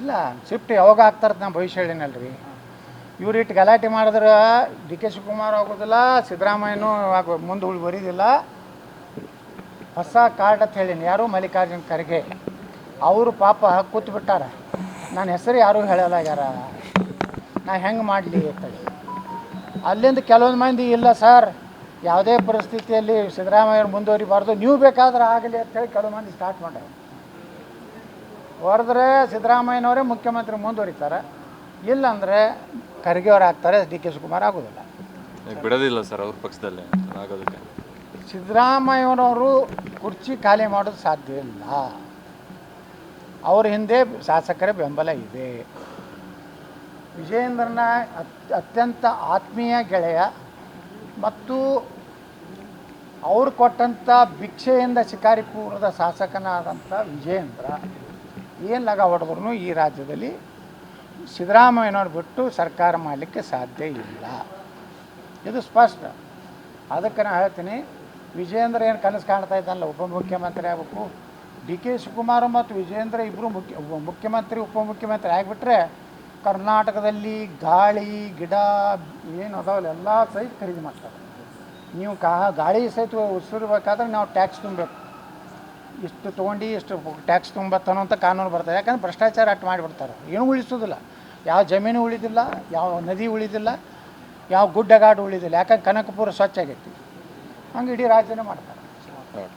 ಇಲ್ಲ ಶಿಫ್ಟ್ ಯಾವಾಗ ಆಗ್ತಾರ ನಾ ಭವಿಷ್ಯ ಹೇಳಿನಲ್ರಿ. ಇವ್ರು ಇಟ್ಟು ಗಲಾಟೆ ಮಾಡಿದ್ರೆ ಡಿ ಕೆ ಶಿವಕುಮಾರ್ ಆಗೋದಿಲ್ಲ, ಸಿದ್ದರಾಮಯ್ಯನೂ ಆಗ ಮುಂದೆ ಉಳಿ ಬರೀದಿಲ್ಲ. ಹೊಸ ಕಾರ್ಡ್ ಅಂತ ಹೇಳೀನಿ, ಯಾರು ಮಲ್ಲಿಕಾರ್ಜುನ ಖರ್ಗೆ. ಅವರು ಪಾಪ ಕೂತು ಬಿಟ್ಟಾರ. ನನ್ನ ಹೆಸರು ಯಾರೂ ಹೇಳಲಾಗ್ಯಾರ ನಾ ಹೆಂಗೆ ಮಾಡಲಿ ಅಂತೇಳಿ ಅಲ್ಲಿಂದ ಕೆಲವೊಂದು ಮಂದಿ, ಇಲ್ಲ ಸರ್, ಯಾವುದೇ ಪರಿಸ್ಥಿತಿಯಲ್ಲಿ ಸಿದ್ದರಾಮಯ್ಯವ್ರು ಮುಂದುವರಿಬಾರ್ದು, ನೀವು ಬೇಕಾದ್ರೆ ಆಗಲಿ ಅಂತೇಳಿ ಕೆಲವು ಮಂದಿ ಸ್ಟಾರ್ಟ್ ಮಾಡ್ಯಾರ. ಹೊರದ್ರೆ ಸಿದ್ದರಾಮಯ್ಯನವರೇ ಮುಖ್ಯಮಂತ್ರಿ ಮುಂದುವರಿತಾರೆ. ಇಲ್ಲಾಂದರೆ ಖರ್ಗೆ ಅವ್ರು ಆಗ್ತಾರೆ ಡಿ ಕೆ ಶಿವಕುಮಾರ್ ಆಗೋದಿಲ್ಲ. ಬಿಡೋದಿಲ್ಲ ಸರ್ ಅವ್ರ ಪಕ್ಷದಲ್ಲಿ ಆಗೋದಕ್ಕೆ. ಸಿದ್ದರಾಮಯ್ಯನವರು ಕುರ್ಚಿ ಖಾಲಿ ಮಾಡೋದು ಸಾಧ್ಯ ಇಲ್ಲ. ಅವ್ರ ಹಿಂದೆ ಶಾಸಕರ ಬೆಂಬಲ ಇದೆ. ವಿಜಯೇಂದ್ರನ ಅತ್ ಅತ್ಯಂತ ಆತ್ಮೀಯ ಗೆಳೆಯ ಮತ್ತು ಅವ್ರು ಕೊಟ್ಟಂಥ ಭಿಕ್ಷೆಯಿಂದ ಶಿಕಾರಿಪುರದ ಶಾಸಕನಾದಂಥ ವಿಜಯೇಂದ್ರ ಏನು ಲಗ ಹೊಡೆದ್ರು ಈ ರಾಜ್ಯದಲ್ಲಿ ಸಿದ್ದರಾಮಯ್ಯನವ್ರು ಬಿಟ್ಟು ಸರ್ಕಾರ ಮಾಡಲಿಕ್ಕೆ ಸಾಧ್ಯ ಇಲ್ಲ. ಇದು ಸ್ಪಷ್ಟ. ಅದಕ್ಕೆ ನಾನು ಹೇಳ್ತೀನಿ, ವಿಜಯೇಂದ್ರ ಏನು ಕನಸು ಕಾಣ್ತಾ ಇದ್ದಲ್ಲ ಉಪಮುಖ್ಯಮಂತ್ರಿ ಆಗಬೇಕು. ಡಿ ಕೆ ಶಿವಕುಮಾರ್ ಮತ್ತು ವಿಜಯೇಂದ್ರ ಇಬ್ಬರು ಮುಖ್ಯ, ಉಪ- ಮುಖ್ಯಮಂತ್ರಿ ಉಪಮುಖ್ಯಮಂತ್ರಿ ಆಗಿಬಿಟ್ರೆ ಕರ್ನಾಟಕದಲ್ಲಿ ಗಾಳಿ, ಗಿಡ, ಏನು ಅದಾವಲ್ಲ, ಎಲ್ಲ ಸಹಿತ ಖರೀದಿ ಮಾಡ್ತಾರೆ. ನೀವು ಕಾ, ಗಾಳಿ ಸಹಿತ ಉಸಿರ್ಬೇಕಾದ್ರೆ ನಾವು ಟ್ಯಾಕ್ಸ್ ತುಂಬಬೇಕು. ಇಷ್ಟು ತೊಗೊಂಡು ಇಷ್ಟು ಟ್ಯಾಕ್ಸ್ ತುಂಬತ್ತನೋ ಅಂತ ಕಾನೂನು ಬರ್ತದೆ. ಯಾಕಂದ್ರೆ ಭ್ರಷ್ಟಾಚಾರ ಅಟ್ ಮಾಡಿಬಿಡ್ತಾರೆ. ಏನೂ ಉಳಿಸೋದಿಲ್ಲ. ಯಾವ ಜಮೀನು ಉಳಿದಿಲ್ಲ, ಯಾವ ನದಿ ಉಳಿದಿಲ್ಲ, ಯಾವ ಗುಡ್ಡಗಾಡು ಉಳಿದಿಲ್ಲ. ಯಾಕಂದ್ರೆ ಕನಕಪುರ ಸ್ವಚ್ಛ ಆಗೈತಿ. ಹಂಗೆ ಇಡೀ ರಾಜ್ಯನೇ ಮಾಡ್ತಾರೆ.